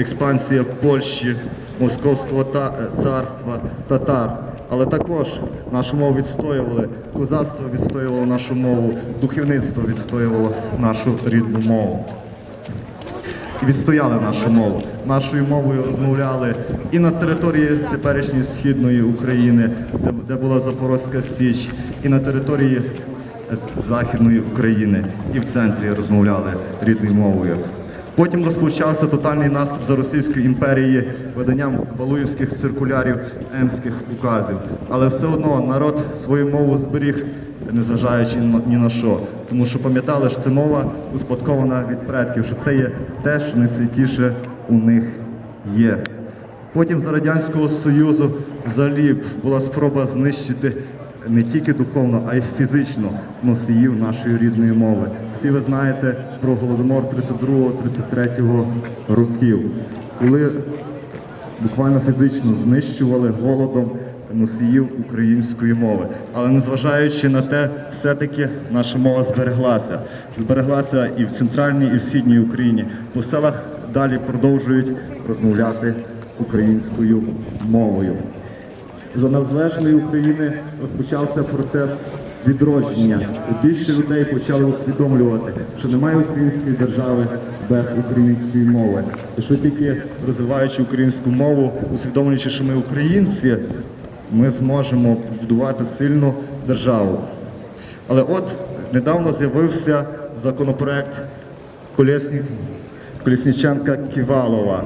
експансія Польщі, Московського е, царства, татар. Але також нашу мову відстоювали, козацтво відстоювало нашу мову, духовництво відстоювало нашу рідну мову. Відстояли нашу мову. Нашою мовою розмовляли і на території теперішньої східної України, де, де була Запорозька Січ, і на території е, Західної України, і в центрі розмовляли рідною мовою. Потім розпочався тотальний наступ за Російської імперії виданням Валуївських циркулярів емських указів. Але все одно народ свою мову зберіг, незважаючи ні на що. Тому що пам'ятали, що це мова успадкована від предків, що це є те, що найсвятіше у них є. Потім за Радянського Союзу взагалі була спроба знищити не тільки духовно, а й фізично носіїв нашої рідної мови. Всі ви знаєте про голодомор 32-33 років, коли буквально фізично знищували голодом носіїв української мови. Але незважаючи на те, все-таки наша мова збереглася. Збереглася і в центральній, і в східній Україні. По селах далі продовжують розмовляти українською мовою. За незалежної України розпочався процес відродження. Більше людей почали усвідомлювати, що немає української держави без української мови. І що тільки розвиваючи українську мову, усвідомлюючи, що ми українці, ми зможемо будувати сильну державу. Але от недавно з'явився законопроект Колєснік, Колісніченка Ківалова.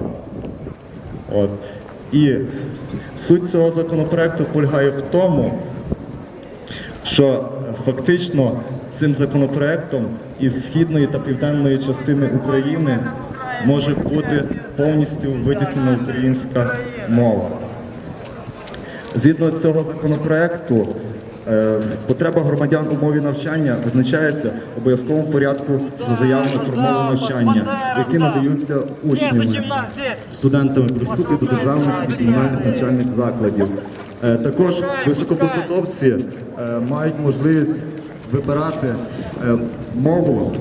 От. І суть цього законопроекту полягає в тому, що фактично цим законопроектом із східної та південної частини України може бути повністю витіснена українська мова. Згідно цього законопроекту, потреба громадян у мові навчання визначається в обов'язковому порядку за заявами про мову навчання, які надаються учнями студентами при вступі до державних і комунальних навчальних закладів. Е, Також високопосадовці е, мають можливість вибирати е, мову,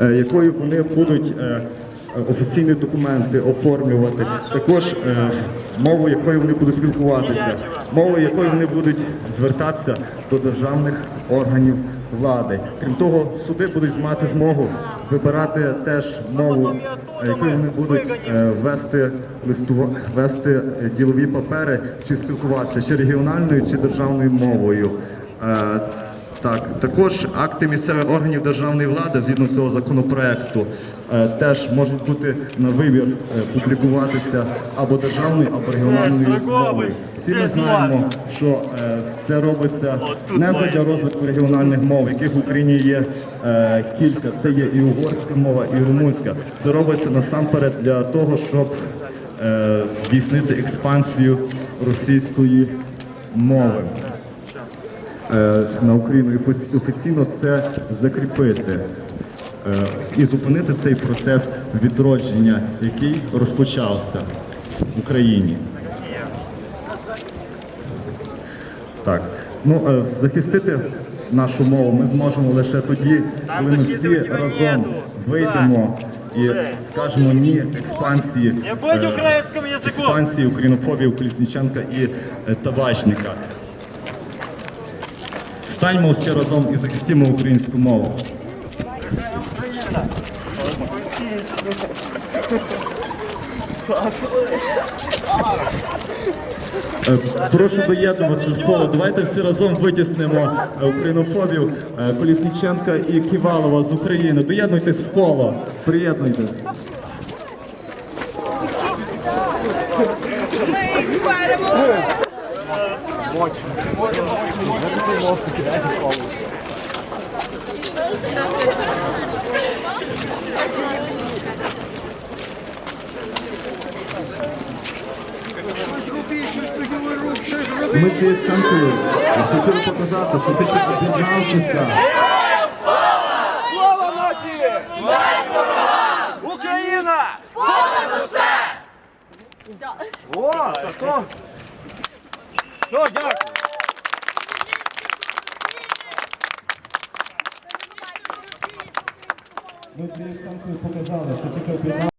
е, якою вони будуть е, офіційні документи оформлювати. Також е, мову, якою вони будуть спілкуватися, мову, якою вони будуть звертатися до державних органів влади. Крім того, суди будуть мати змогу вибирати теж мову, е, якою вони будуть е, вести листува... вести е, ділові папери чи спілкуватися чи регіональною, чи державною мовою. Так, також акти місцевих органів державної влади згідно цього законопроекту е, теж можуть бути на вибір е, публікуватися або державною, або регіональною мовою. Всі ми знаємо, що е, це робиться не задля розвитку регіональних мов, яких в Україні є кілька. Це є і угорська мова, і румунська. Це робиться насамперед для того, щоб здійснити експансію російської мови на Україну і офіційно це закріпити е, і зупинити цей процес відродження, який розпочався в Україні. Так. Ну, е, захистити нашу мову ми зможемо лише тоді, коли ми всі разом вийдемо і скажемо ні експансії. Е, експансії українофобів Колісніченка і е, Табачника. Станьмо всі разом і захистимо українську мову. Е, Прошу доєднуватися з коло. Давайте всі разом витіснимо е, українофобів е, Колісніченка і Ківалова з України. Доєднуйтесь в коло. Приєднуйтесь. Ми перемогли! Ми сценкою хотіли показати, що ти об'єднавшися. Слава нації! Україна! Понад усе! О, то. Все, дякую. Цією показали, що тільки.